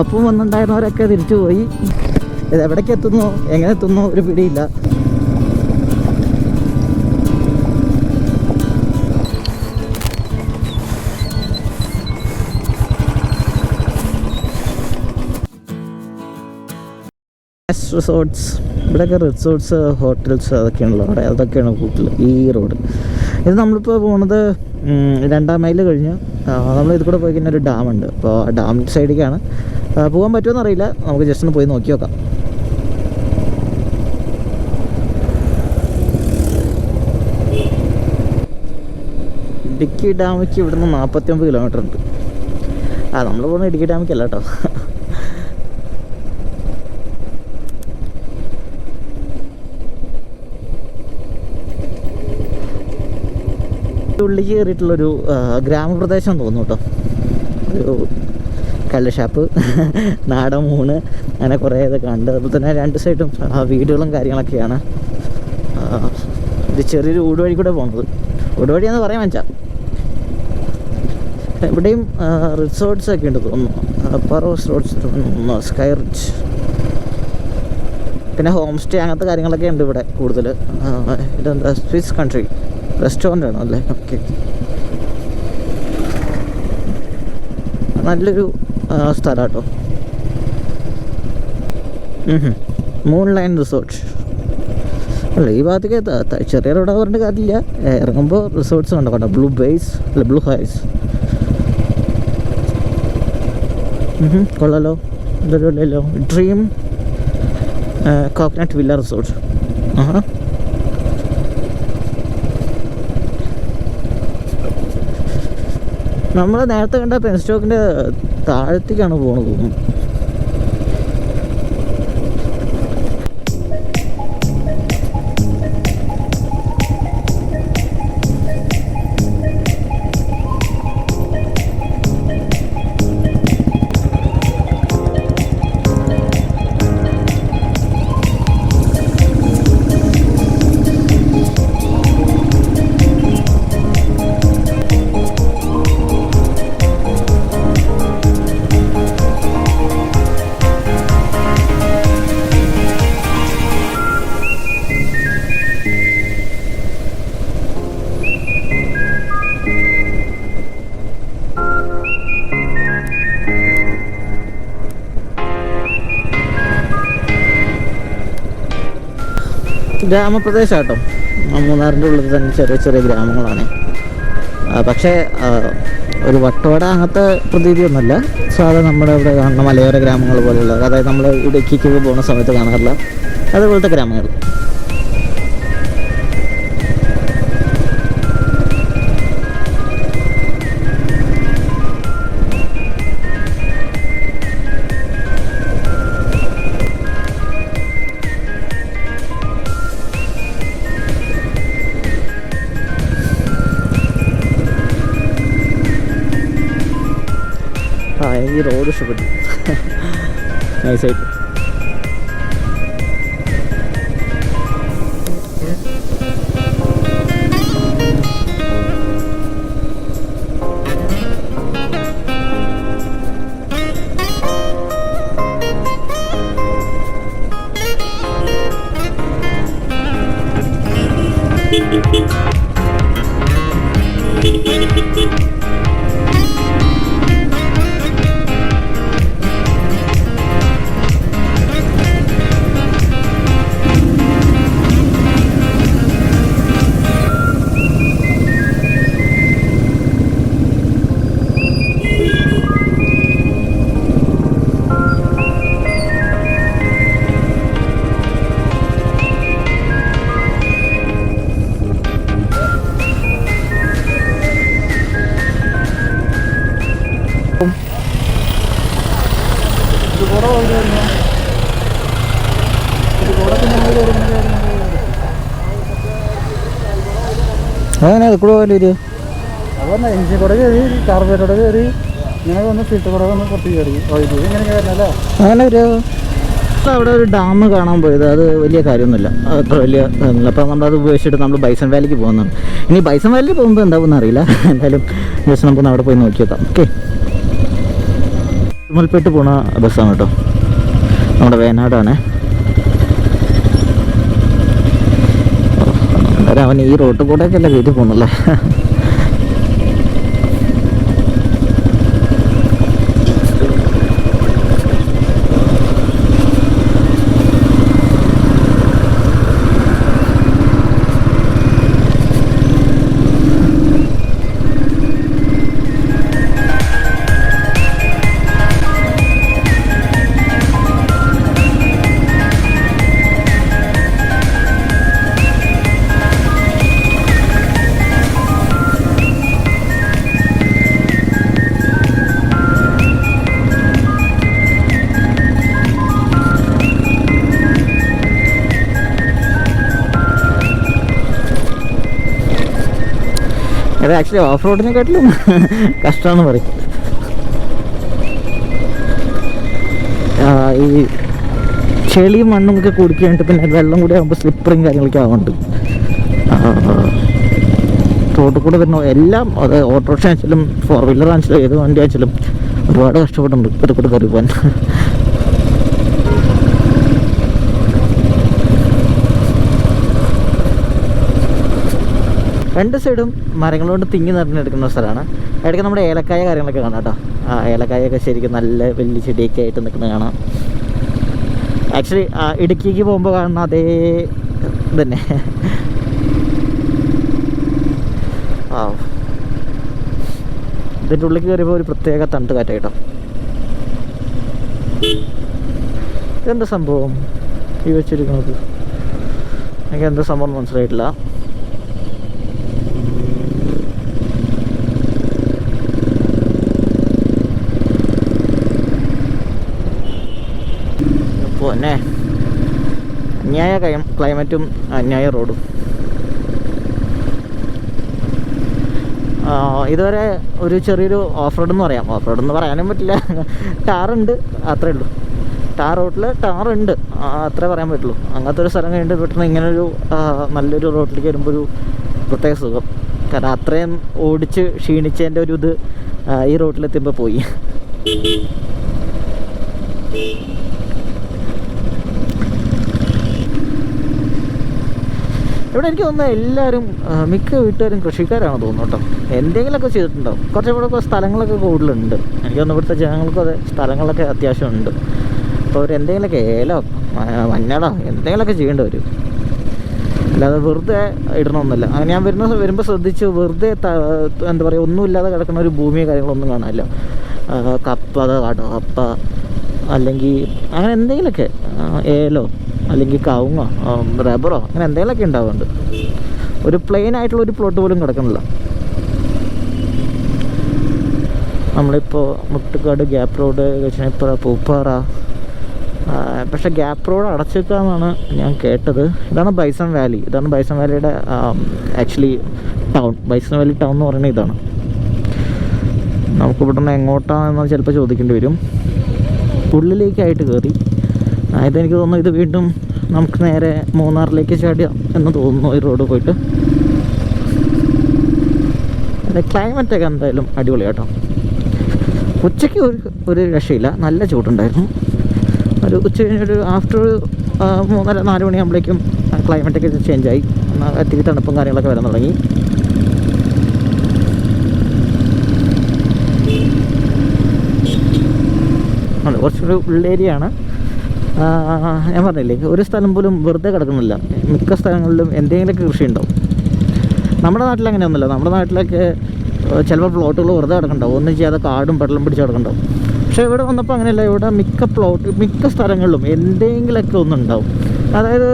ഒപ്പം വന്നുണ്ടായിരുന്നവരൊക്കെ തിരിച്ചു പോയി. ഇത് എവിടേക്ക് എത്തുന്നു? എങ്ങനെ എത്തുന്നു? ഒരു പിടിയില്ല. റിസോർട്ട്സ് ഇവിടെയൊക്കെ റിസോർട്ട്സ് ഹോട്ടൽസ് അതൊക്കെയാണല്ലോ. അവിടെ അതൊക്കെയാണ് കൂടുതൽ ഈ റോഡ് ഇത് നമ്മളിപ്പോൾ പോണത് രണ്ടാം മൈൽ കഴിഞ്ഞ്. ഇത് കൂടെ പോയി കഴിഞ്ഞാൽ ഒരു ഡാമുണ്ട് അപ്പോൾ ആ ഡാം സൈഡിലേക്കാണ് പോകാൻ പറ്റുമെന്ന് അറിയില്ല. നമുക്ക് ജസ്റ്റ് ഒന്ന് പോയി നോക്കി നോക്കാം. ഇടുക്കി ഡാമിക്ക് ഇവിടുന്ന് നാൽപ്പത്തി ഒമ്പത് കിലോമീറ്റർ ഉണ്ട്. ആ നമ്മൾ പോകുന്ന ഇടുക്കി ഡാമിക്കല്ല കേട്ടോ ഉള്ളിൽ കയറിയിട്ടുള്ളൊരു ഗ്രാമപ്രദേശം തോന്നുന്നു കേട്ടോ ഒരു കല്ല് ഷാപ്പ് നാടൻ മൂണ് അങ്ങനെ കുറേ ഇതൊക്കെ ഉണ്ട് അതുപോലെ തന്നെ രണ്ട് സൈഡും വീടുകളും കാര്യങ്ങളൊക്കെയാണ്. ഇത് ചെറിയൊരു ഊട് വഴി കൂടെ പോകുന്നത്. ഊട് എന്ന് പറയാൻ വെച്ചാൽ ഇവിടെയും റിസോർട്ട്സ് ഒക്കെ ഉണ്ട് തോന്നുന്നു. പറോ റിസോർട്ട്സ് തോന്നുന്നു സ്കൈ റിച്ച് പിന്നെ ഹോം സ്റ്റേ അങ്ങനത്തെ കാര്യങ്ങളൊക്കെ ഉണ്ട് ഇവിടെ കൂടുതൽ ഇതെന്താ സ്വിസ് കൺട്രി റെസ്റ്റോറന്റ് ആണോ അല്ലേ? ഓക്കെ നല്ലൊരു സ്ഥലം കേട്ടോ മൂൺ ലൈൻ റിസോർട്ട് അല്ല ഈ ഭാഗത്തേക്ക് ചെറിയ റോഡ് പറഞ്ഞിട്ട് കാര്യമില്ല. ഇറങ്ങുമ്പോൾ റിസോർട്ട്സ് ഉണ്ട് കേട്ടോ ബ്ലൂ ബേസ് അല്ല ബ്ലൂ ഹൈസ് കൊള്ളാലോ. ഇതൊരു ഡ്രീം കോക്കനട്ട് വില്ല റിസോർട്ട് ആഹാ. നമ്മൾ നേരത്തെ കണ്ട പെൻസ്റ്റോക്കിന്റെ താഴത്തേക്കാണ് പോകുന്നത് തോന്നുന്നു ഗ്രാമപ്രദേശം കേട്ടോ മൂന്നാറിന്റെ ഉള്ളിൽ തന്നെ ചെറിയ ചെറിയ ഗ്രാമങ്ങളാണ്. പക്ഷേ ഒരു വട്ടവട അങ്ങനത്തെ പ്രതീതിയൊന്നുമല്ല. സാധാരണ നമ്മുടെ ഇവിടെ കാണുന്ന മലയോര ഗ്രാമങ്ങൾ പോലെയുള്ള അതായത് നമ്മൾ ഇടുക്കിക്ക് പോകുന്ന സമയത്ത് കാണാറില്ല അതുപോലത്തെ ഗ്രാമങ്ങൾ. എനിക്ക് ഈ റോഡ് ഇഷ്ടപ്പെട്ടു നൈസായിട്ട് അങ്ങനെ കൂടെ പോലെ ഒരു അതന്നെ എഞ്ചിൻ കൂടെ കയറി കാർബേറ്റോടെ കയറി ഇങ്ങനെ വന്ന് ഫിൽറ്റർ കൂടെ വന്ന് പുറത്ത് കയറി. വൈദ്യുതി ഇങ്ങനെ കയറണല്ലേ അങ്ങനെ ഒരു അവിടെ ഒരു ഡാം കാണാൻ പോയത്. അത് വലിയ കാര്യമൊന്നുമില്ല. അത്ര വലിയ അപ്പം അപ്പോൾ നമ്മളത് ഉപയോഗിച്ചിട്ട് നമ്മൾ ബൈസൺ വാലിക്ക് പോകുന്നതാണ്. ഇനി ബൈസൺ വാലിക്ക് പോകുമ്പോൾ എന്താവും അറിയില്ല എന്തായാലും ജസ്റ്റ് നമുക്കൊന്ന് അവിടെ പോയി നോക്കിയേക്കാം ഓക്കെ. ഉമ്മൽപേട്ട് പോണ ബസ്സാണ് കേട്ടോ. നമ്മുടെ വേനാടാണ്. അവൻ ഈ റോട്ടിൽ കൂടെയൊക്കെ അല്ലേ കയറ്റി പോകണല്ലേ ഇത് ആക്ച്വലി ഓഫ് റോഡിനെക്കാട്ടിലും കഷ്ടമാണെന്ന് പറയും. ഈ ചെളിയും മണ്ണും ഒക്കെ കുടിക്കാനായിട്ട് പിന്നെ വെള്ളം കൂടി ആകുമ്പോൾ സ്ലിപ്പറും കാര്യങ്ങളൊക്കെ ആവുന്നുണ്ട് റോഡിൽ കൂടെ വരുന്ന എല്ലാം അത് ഓട്ടോറിക്ഷ ആണെങ്കിലും ഫോർ വീലർ ആണെങ്കിലും ഏത് വണ്ടി ആണെങ്കിലും ഒരുപാട് കഷ്ടപ്പെട്ടുണ്ട് ഇപ്പോഴത്തെ കൂടെ കയറി പോകാൻ രണ്ട് സൈഡും മരങ്ങൾ കൊണ്ട് തിങ്ങി നിറഞ്ഞെടുക്കുന്ന സ്ഥലമാണ്. ഇടയ്ക്ക് നമ്മുടെ ഏലക്കായ കാര്യങ്ങളൊക്കെ കാണാം കേട്ടോ. ആ ഏലക്കായൊക്കെ ശരിക്കും നല്ല വലിയ ചെടിയൊക്കെ ആയിട്ട് നിൽക്കുന്നത് കാണാം. ആക്ച്വലി ഇടുക്കിക്ക് പോകുമ്പോൾ കാണുന്ന അതേ തന്നെ ആ ഇതിന്റെ ഉള്ളിൽ കയറിയപ്പോൾ ഒരു പ്രത്യേക തണുത്ത് കേട്ടോ. ഇതെന്താ സംഭവം? ഈ വെച്ചിരിക്കുന്നത്. എനിക്ക് എന്താ സംഭവം മനസ്സിലായിട്ടില്ല പിന്നെ അന്യായ ക്ലൈമറ്റും അന്യായ റോഡും. ഇതുവരെ ഒരു ചെറിയൊരു ഓഫ് റോഡ് എന്ന് പറയാം. ഓഫ് റോഡ് എന്ന് പറയാനും പറ്റില്ല. ടാറുണ്ട് അത്രേ ഉള്ളൂ. ടാർ റോഡിൽ ടാറുണ്ട്. അത്രേ പറയാൻ പറ്റുള്ളൂ. അങ്ങനത്തെ ഒരു സ്ഥലം കഴിഞ്ഞിട്ട് പെട്ടെന്ന് ഇങ്ങനൊരു നല്ലൊരു റോഡിലേക്ക് വരുമ്പോൾ ഒരു പ്രത്യേക സുഖം. കാരണം അത്രയും ഓടിച്ച് ക്ഷീണിച്ചതിന്റെ ഒരു ഇത് ഈ റോഡിലെത്തുമ്പോൾ പോയി. ഇവിടെ എനിക്ക് തോന്നുന്നത് എല്ലാവരും മിക്ക വീട്ടുകാരും കൃഷിക്കാരാണ് തോന്നുന്നു കേട്ടോ. എന്തെങ്കിലുമൊക്കെ ചെയ്തിട്ടുണ്ടാവും കുറച്ച് ഇവിടെ സ്ഥലങ്ങളൊക്കെ കൂടുതലുണ്ട്. എനിക്ക് തോന്നുന്നു ഇവിടുത്തെ ജനങ്ങൾക്കും അതെ സ്ഥലങ്ങളൊക്കെ അത്യാവശ്യമുണ്ട്. അപ്പോൾ അവർ എന്തെങ്കിലുമൊക്കെ ഏലോ മഞ്ഞടോ എന്തെങ്കിലുമൊക്കെ ചെയ്യേണ്ടി വരും. അല്ലാതെ വെറുതെ ഇടണമെന്നില്ല അങ്ങനെ ഞാൻ വരുന്ന വരുമ്പോൾ ശ്രദ്ധിച്ചു വെറുതെ എന്താ പറയുക ഒന്നുമില്ലാതെ കിടക്കുന്ന ഒരു ഭൂമിയോ കാര്യങ്ങളൊന്നും കാണാമല്ല കപ്പ കപ്പ അല്ലെങ്കിൽ അങ്ങനെ എന്തെങ്കിലുമൊക്കെ ഏലോ അല്ലെങ്കിൽ കവുങ്ങോ റബ്ബറോ അങ്ങനെ എന്തെങ്കിലുമൊക്കെ ഉണ്ടാവുന്നുണ്ട്. ഒരു പ്ലെയിൻ ആയിട്ടുള്ള ഒരു പ്ലോട്ട് പോലും കിടക്കണില്ല നമ്മളിപ്പോൾ മുട്ടുകാട് ഗ്യാപ്പ് റോഡ് കൃഷ്ണപ്പുറ പൂപ്പാറ പക്ഷേ ഗ്യാപ്പ് റോഡ് അടച്ചേക്കാന്നാണ് ഞാൻ കേട്ടത്. ഇതാണ് ബൈസൺ വാലി. ഇതാണ് bison വാലിയുടെ actually town Bison Valley town എന്ന് പറയുന്നത് ഇതാണ്. നമുക്ക് ഇവിടെ നിന്ന് എങ്ങോട്ടാണെന്ന് ചിലപ്പോൾ ചോദിക്കേണ്ടി വരും. ഉള്ളിലേക്കായിട്ട് കയറി. അതായത് എനിക്ക് തോന്നുന്നു ഇത് വീണ്ടും നമുക്ക് നേരെ മൂന്നാറിലേക്ക് ചാടിയാം എന്ന് തോന്നുന്നു ഈ റോഡ് പോയിട്ട്. ക്ലൈമറ്റ് ഒക്കെ എന്തായാലും അടിപൊളി കേട്ടോ. ഉച്ചയ്ക്ക് ഒരു ഒരു രക്ഷയില്ല. നല്ല ചൂടുണ്ടായിരുന്നു. ഒരു ഉച്ച കഴിഞ്ഞൊരു ആഫ്റ്റർ മൂന്നര നാല് മണിയാകുമ്പോഴേക്കും ക്ലൈമറ്റൊക്കെ ചേഞ്ചായി അത്തിരി തണുപ്പും കാര്യങ്ങളൊക്കെ വരാൻ തുടങ്ങി. കുറച്ചൊരു ഉള്ളേരിയയാണ്. ഞാൻ പറഞ്ഞില്ലേ ഒരു സ്ഥലം പോലും വെറുതെ കിടക്കുന്നില്ല. മിക്ക സ്ഥലങ്ങളിലും എന്തെങ്കിലുമൊക്കെ കൃഷി ഉണ്ടാവും നമ്മുടെ നാട്ടിൽ അങ്ങനെയൊന്നുമില്ല. നമ്മുടെ നാട്ടിലൊക്കെ ചിലപ്പോൾ പ്ലോട്ടുകൾ വെറുതെ കിടക്കണ്ടാവും ഒന്നും ചെയ്യാതെ കാടും പടലും പിടിച്ച് കിടക്കണ്ടാവും പക്ഷേ ഇവിടെ വന്നപ്പോൾ അങ്ങനെയല്ല. ഇവിടെ മിക്ക പ്ലോട്ട് മിക്ക സ്ഥലങ്ങളിലും എന്തെങ്കിലുമൊക്കെ ഒന്നുണ്ടാവും. അതായത്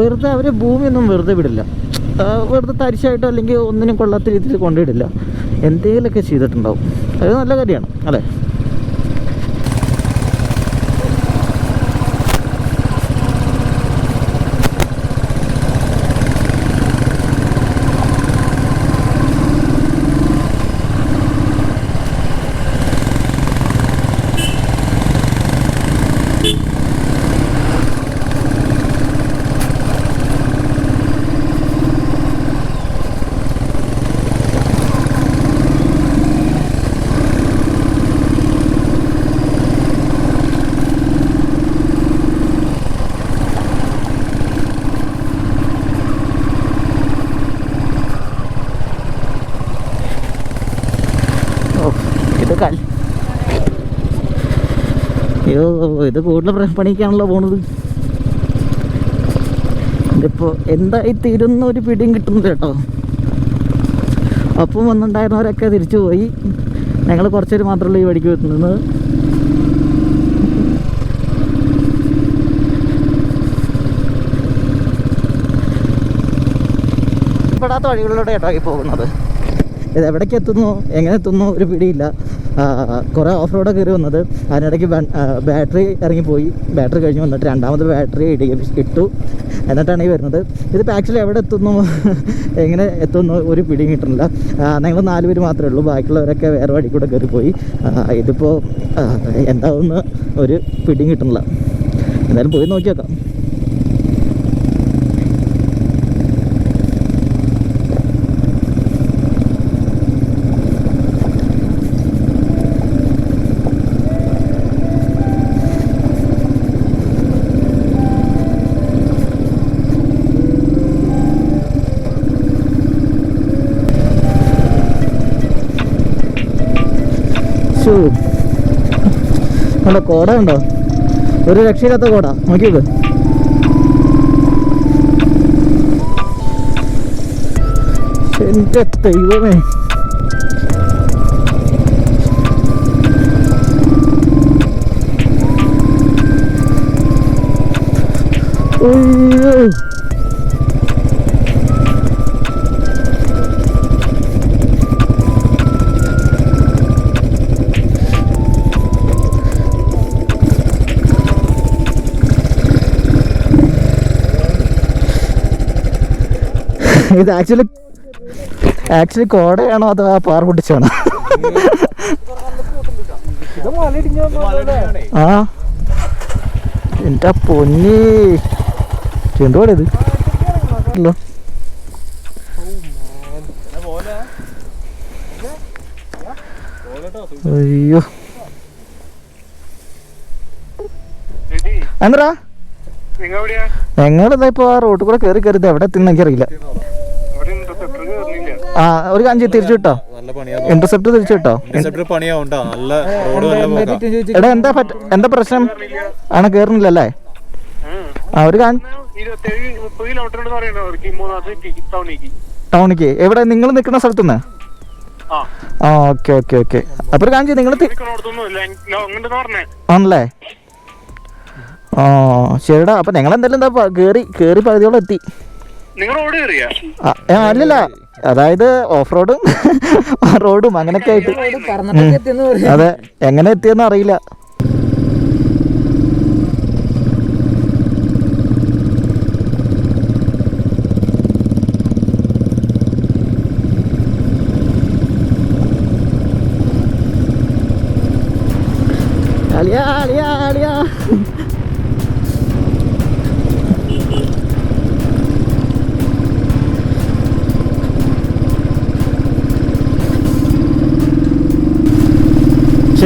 വെറുതെ അവർ ഭൂമിയൊന്നും വെറുതെ വിടില്ല. വെറുതെ തരിശായിട്ടോ അല്ലെങ്കിൽ ഒന്നിനും കൊള്ളാത്ത രീതിയിൽ കൊണ്ടുവിടില്ല എന്തെങ്കിലുമൊക്കെ ചെയ്തിട്ടുണ്ടാവും. അത് നല്ല കാര്യമാണ്. അല്ലേ? അയ്യോ ഇത് കൂടുതൽ പണിക്കാണല്ലോ പോണത്. ഇതിപ്പോൾ എന്തായി തീരുന്ന ഒരു പിടിയും കിട്ടുന്നില്ല കേട്ടോ. ഒപ്പം വന്നുണ്ടായിരുന്നവരൊക്കെ തിരിച്ചു പോയി. ഞങ്ങൾ കുറച്ചേര് മാത്രമല്ല ഈ വഴിക്ക് വരുന്നത്. പെടാത്ത വഴികളിലൂടെ കേട്ടോ ഈ പോകുന്നത്. ഇത് എവിടേക്ക് എത്തുന്നു? എങ്ങനെ എത്തുന്നു? ഒരു പിടിയില്ല. കുറേ ഓഫ് റോഡ് കയറി വന്നത്. അതിനിടയ്ക്ക് ബാറ്ററി ഇറങ്ങിപ്പോയി. ബാറ്ററി കഴിഞ്ഞ് വന്നിട്ട് രണ്ടാമത് ബാറ്ററി ഇട്ടു. എന്നിട്ടാണ് ഈ വരുന്നത്. ഇതിപ്പോൾ ആക്ച്വലി എവിടെ എത്തുന്നു? എങ്ങനെ എത്തുന്നു? ഒരു പിടിയും കിട്ടുന്നില്ല. ഞങ്ങൾ നാല് പേര് മാത്രമേ ഉള്ളൂ. ബാക്കിയുള്ളവരൊക്കെ വേറെ വഴി കൂടെ കയറിപ്പോയി ഇതിപ്പോൾ എന്താവുന്ന ഒരു പിടിയും കിട്ടുന്നില്ല. എന്തായാലും പോയി നോക്കി നോക്കാം കണ്ടോ കോട ഉണ്ടോ? ഒരു രക്ഷയില്ലാത്ത കോട. നോക്കിയത് എന്റെ ദൈവമേ. Oh, ഉയ്യോ. ഇത് ആക്ച്വലി ആക്ച്വലി കോടയാണോ അതോ ആ പാറ പൊട്ടിച്ചാണോ? ആ. എന്റെ പൊന്നി. എന്തുവാണ് ഇത്? അയ്യോ. എന്താ ഞങ്ങളിതാ ഇപ്പൊ ആ റോഡ് കൂടെ കയറി കയറി എവിടെ എത്തിന്ന് എനിക്കറിയില്ല. ആ ഒരു കാഞ്ചി തിരിച്ചു കിട്ടോ നല്ല പണിയാ. ഇന്റർസെപ്റ്റ് തിരിച്ചു കിട്ടോ ഇന്റർസെപ്റ്റർ നല്ല റോഡ് നല്ല എടാ എന്താ പറ്റ എന്താ പ്രശ്നം? ആണ് കേറുന്നില്ലല്ലേ? ആ ഒരു ടൗണിക്ക്. എവിടെ? നിങ്ങൾ നിൽക്കുന്ന സ്ഥലത്തുനിന്ന്? ആ. ആ ഓക്കെ ഓക്കെ ഓക്കെ. അപ്പൊ ഒരു കാഞ്ചി നിങ്ങൾ ആണല്ലേ? ആ ശരിടാ അപ്പൊ ഞങ്ങൾ എന്തായാലും എന്താ കേറി കേറി പകുതിയോളം എത്തി. അല്ലല്ല. അതായത് ഓഫ് റോഡും റോഡും അങ്ങനെയൊക്കെ ആയിട്ട്. അതെ എങ്ങനെ എത്തിയെന്ന് അറിയില്ല.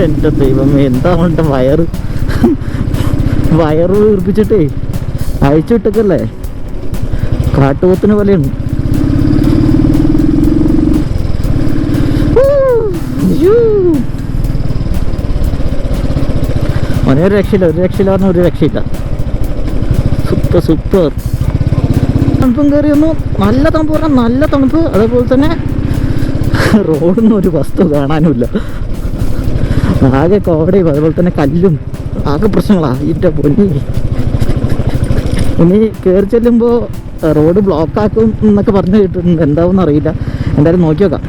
എന്റെ ദൈവമേ എന്താ അവന്റെ വയറ്? വയറ് വീർപ്പിച്ചിട്ടേ വിട്ടക്കല്ലേ? കാട്ടുപോത്തിന് പോലെയാണ്. മോനെ ഒരു രക്ഷയില്ല ഒരു രക്ഷയില്ല പറഞ്ഞ ഒരു രക്ഷയില്ല. Super super. തണുപ്പും കയറി ഒന്നു നല്ല തണുപ്പ് പറഞ്ഞാൽ നല്ല തണുപ്പ്. അതേപോലെ തന്നെ റോഡൊന്നും ഒരു വസ്തു കാണാനുമില്ല. ആകെ കോടയും അതുപോലെ തന്നെ കല്ലും. ആകെ പ്രശ്നങ്ങളാ. ഇറ്റ പൊന്നി. ഇനി കയറി ചെല്ലുമ്പോൾ റോഡ് ബ്ലോക്ക് ആക്കും എന്നൊക്കെ പറഞ്ഞു കേട്ടിട്ടുണ്ട്. എന്താവും അറിയില്ല എന്തായാലും നോക്കി നോക്കാം.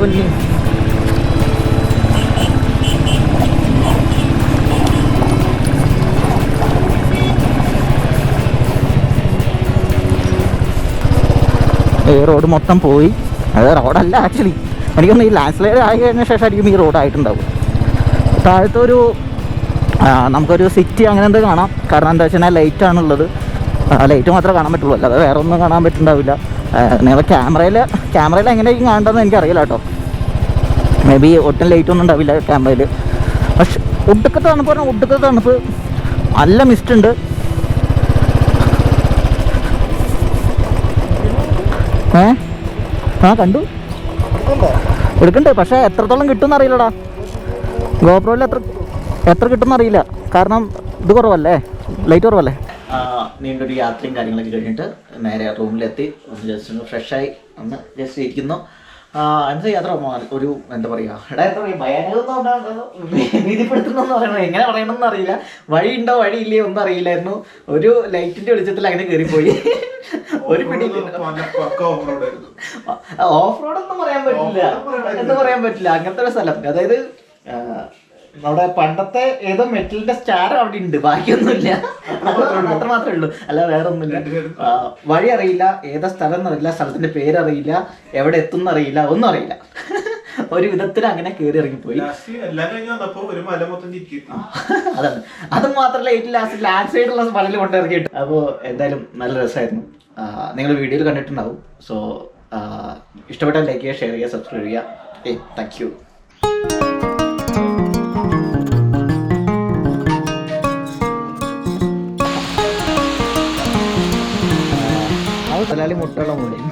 പൊന്നി ഈ റോഡ് മൊത്തം പോയി. അത് റോഡല്ല ആക്ച്വലി എനിക്കൊന്ന് ഈ ലാൻഡ് സ്ലൈഡ് ആയി കഴിഞ്ഞ ശേഷമായിരിക്കും ഈ റോഡായിട്ടുണ്ടാവും താഴത്തെ ഒരു നമുക്കൊരു സിറ്റി അങ്ങനെ എന്തോ കാണാം. കാരണം എന്താ ലൈറ്റ് ആണുള്ളത്. ലൈറ്റ് മാത്രമേ കാണാൻ പറ്റുള്ളൂ. അല്ലാതെ വേറെ ഒന്നും കാണാൻ പറ്റുന്നുണ്ടാവില്ല നിങ്ങൾ ക്യാമറയിൽ ക്യാമറയിൽ എങ്ങനെയായിരിക്കും കാണേണ്ടതെന്ന് എനിക്കറിയില്ല കേട്ടോ. മേ ബി ഒട്ടും ലൈറ്റ് ഒന്നും ഉണ്ടാവില്ല ക്യാമറയിൽ പക്ഷെ ഒടുക്കത്തെ തണുപ്പ് പറഞ്ഞാൽ ഒടുക്കത്തെ തണുപ്പ്. നല്ല മിസ്റ്റ് ഉണ്ട്. ഏ? ആ കണ്ടു? എടുക്കണ്ട് പക്ഷേ എത്രത്തോളം കിട്ടുമെന്ന് അറിയില്ലടാ. ഗോപ്രോയിൽ എത്ര എത്ര കിട്ടുമെന്ന് അറിയില്ല. കാരണം ഇത് കുറവല്ലേ? ലൈറ്റ് കുറവല്ലേ? നീണ്ടൊരു യാത്രയും കാര്യങ്ങളൊക്കെ കഴിഞ്ഞിട്ട് നേരെ റൂമിലെത്തി. ഒന്ന് ജസ്റ്റ് ഒന്ന് ഫ്രഷായി ഒന്ന് ജസ്റ്റ് ഇരിക്കുന്നു. എന്താ യാത്ര ഒരു എന്താ പറയുക എടാ എന്താ പറയുക ഭയാനകം ഭീതിപ്പെടുത്തുന്നെന്ന് പറയണത് എങ്ങനെ പറയണമെന്ന് അറിയില്ല. വഴി ഉണ്ടോ വഴി ഇല്ലേ ഒന്നും അറിയില്ലായിരുന്നു. ഒരു ലൈറ്റിന്റെ വെളിച്ചത്തിൽ അങ്ങനെ കയറിപ്പോയി ഒരു പിടി ഓഫ് റോഡ് ഒന്നും പറയാൻ പറ്റില്ല. എന്ന് പറയാൻ പറ്റില്ല. അങ്ങനത്തെ ഒരു സ്ഥലം. അതായത് നമ്മുടെ പണ്ടത്തെ ഏതോ മെറ്റലിന്റെ സ്റ്റാർ അവിടെ ഉണ്ട് ബാക്കിയൊന്നുമില്ല അത്ര മാത്രമേ ഉള്ളൂ. അല്ല വേറെ ഒന്നുമില്ല വഴി അറിയില്ല. ഏതാ സ്ഥലം എന്നറിയില്ല. സ്ഥലത്തിന്റെ പേരറിയില്ല. എവിടെ എത്തുന്ന അറിയില്ല. ഒന്നും അറിയില്ല. ഒരു വിധത്തിൽ അങ്ങനെ കയറി ഇറങ്ങിപ്പോയി. അതാണ്. അത് മാത്രമല്ല ഏറ്റവും ലാസ്റ്റ് ലാൻഡ് സൈഡുള്ള മണലിൽ കൊണ്ടിറങ്ങിയിട്ട് അപ്പോൾ എന്തായാലും നല്ല രസമായിരുന്നു. നിങ്ങൾ വീഡിയോയിൽ കണ്ടിട്ടുണ്ടാവും. സോ ഇഷ്ടപ്പെട്ടാൽ ലൈക്ക് ചെയ്യുക ഷെയർ ചെയ്യുക സബ്സ്ക്രൈബ് ചെയ്യുക. ഏ താങ്ക് യു മുട്ടയുള്ള മൂലയും